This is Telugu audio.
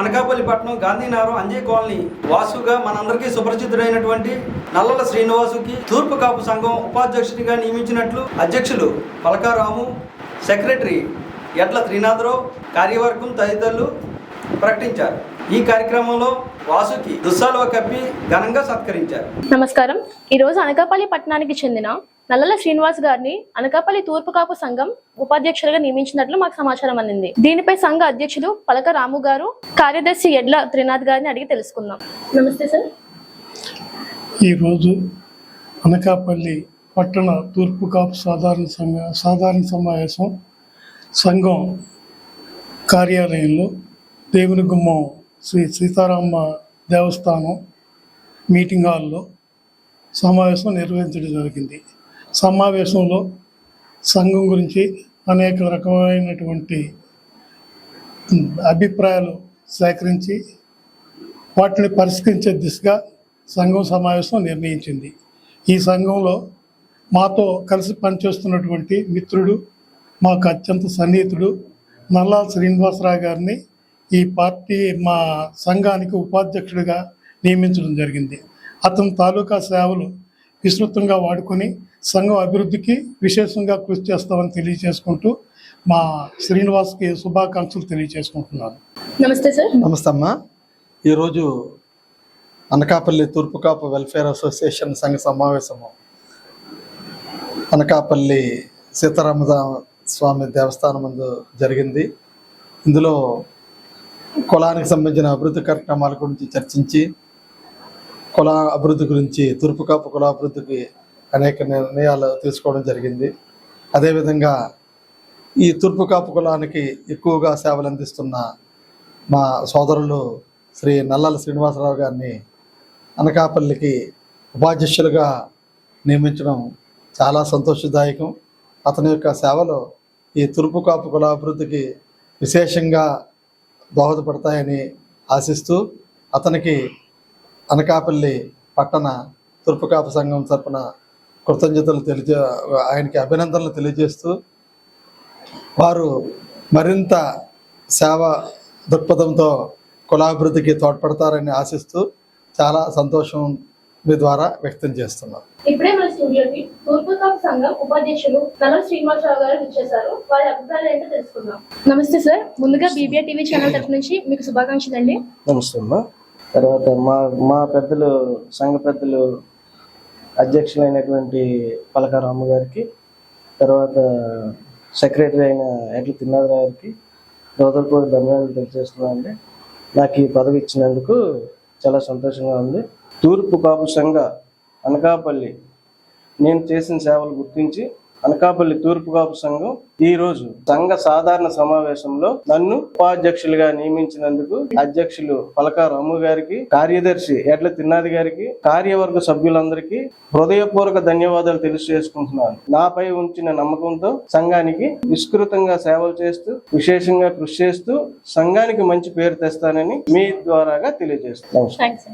అనకాపల్లి పట్నం గాంధీనగరం అంజయ్ కాలనీ వాసుగా మనందరికీ సుపరిచితుడైనటువంటి నల్లల శ్రీనివాసుకి తూర్పు కాపు సంఘం ఉపాధ్యక్షుడిగా నియమించినట్లు అధ్యక్షులు పలకారాము సెక్రటరీ ఎడ్ల త్రినాథరావు కార్యవర్గం తదితరులు ప్రకటించారు. ఈ కార్యక్రమంలో వాసుకి దుస్సాలువ కప్పి ఘనంగా సత్కరించారు. నమస్కారం. ఈ రోజు అనకాపల్లి పట్టణానికి చెందిన నల్లల శ్రీనివాస్ గారిని అనకాపల్లి తూర్పు కాపు సంఘం ఉపాధ్యక్షులుగా నియమించినట్లు మాకు సమాచారం అందింది. దీనిపై సంఘ అధ్యక్షులు పలక రాము గారు కార్యదర్శి ఎడ్ల త్రినాథ్ గారిని అడిగి తెలుసుకుందాం. నమస్తే సార్. ఈరోజు అనకాపల్లి పట్టణ తూర్పు కాపు సాధారణ సంఘ సాధారణ సమావేశం సంఘం కార్యాలయంలో దేవుని గుమ్మం శ్రీ సీతారామ దేవస్థానం మీటింగ్ హాల్లో సమావేశం నిర్వహించడం జరిగింది. సమావేశంలో సంఘం గురించి అనేక రకమైనటువంటి అభిప్రాయాలు సేకరించి వాటిని పరిష్కరించే దిశగా సంఘం సమావేశం నిర్ణయించింది. ఈ సంఘంలో మాతో కలిసి పనిచేస్తున్నటువంటి మిత్రుడు మాకు అత్యంత సన్నిహితుడు నల్లా శ్రీనివాసరావు గారిని ఈ పార్టీ మా సంఘానికి ఉపాధ్యక్షుడిగా నియమించడం జరిగింది. అతని తాలూకా సేవలు విస్తృతంగా వాడుకొని సంఘం అభివృద్ధికి విశేషంగా కృషి చేస్తామని తెలియజేసుకుంటూ మా శ్రీనివాస్కి శుభాకాంక్షలు తెలియజేసుకుంటున్నాను. నమస్తే సార్. నమస్తే అమ్మా. ఈరోజు అనకాపల్లి తూర్పు కాపు వెల్ఫేర్ అసోసియేషన్ సంఘ సమావేశము. అనకాపల్లి సీతారామ స్వామి దేవస్థానం ముందు జరిగింది. ఇందులో కులానికి సంబంధించిన అభివృద్ధి కార్యక్రమాల గురించి చర్చించి కుల అభివృద్ధి గురించి తూర్పు కాపు కుల అభివృద్ధికి అనేక నిర్ణయాలు తీసుకోవడం జరిగింది. అదేవిధంగా ఈ తూర్పు కాపు కులానికి ఎక్కువగా సేవలు అందిస్తున్న మా సోదరులు శ్రీ నల్లల శ్రీనివాసరావు గారిని అనకాపల్లికి ఉపాధ్యక్షులుగా నియమించడం చాలా సంతోషదాయకం. అతని యొక్క సేవలు ఈ తూర్పు కాపు కుల అభివృద్ధికి విశేషంగా దోహదపడతాయని ఆశిస్తూ అతనికి అనకాపల్లి పట్టణ తూర్పు కాపు సంఘం తరపున కృతజ్ఞతలు తెలియజే ఆయనకి అభినందనలు తెలియజేస్తూ వారు మరింత సేవ దృక్పథంతో కులాభివృద్ధికి తోడ్పడతారని ఆశిస్తూ చాలా సంతోషం మీ ద్వారా వ్యక్తం చేస్తున్నాం. ఇప్పుడే మన స్టూడియోకి తూర్పు కాపు సంఘం ఉపాధ్యక్షులు నల్ల శ్రీనివాసరావు గారు వచ్చేసారు వారి అభిప్రాయాలు ఏంటో తెలుసుకుందాం. నమస్తే సార్. ముందుగా బీబీఐ టీవీ ఛానల్ తరఫు నుంచి మీకు శుభాకాంక్షలు అండి నమస్తే అమ్మా. తర్వాత మా మా పెద్దలు సంఘ పెద్దలు అధ్యక్షులైనటువంటి పలక గారికి తర్వాత సెక్రటరీ అయిన ఎట్ల తిన్నారావు గారికి హృదయపూర్వక ధన్యవాదాలు తెలియజేస్తున్నానండి నాకు ఈ పదవి ఇచ్చినందుకు చాలా సంతోషంగా ఉంది. తూర్పు కాపు సంఘ అనకాపల్లి నేను చేసిన సేవలు గుర్తించి అనకాపల్లి తూర్పు కాపు సంఘం ఈ రోజు సంఘ సాధారణ సమావేశంలో నన్ను ఉపాధ్యక్షులుగా నియమించినందుకు అధ్యక్షులు పలక రాము గారికి కార్యదర్శి ఎడ్ల తిన్నాది గారికి కార్యవర్గ సభ్యులందరికీ హృదయపూర్వక ధన్యవాదాలు తెలియజేసుకుంటున్నాను. నాపై ఉంచిన నమ్మకంతో సంఘానికి విస్తృతంగా సేవలు చేస్తూ విశేషంగా కృషి చేస్తూ సంఘానికి మంచి పేరు తెస్తానని మీ ద్వారాగా తెలియజేస్తున్నాను.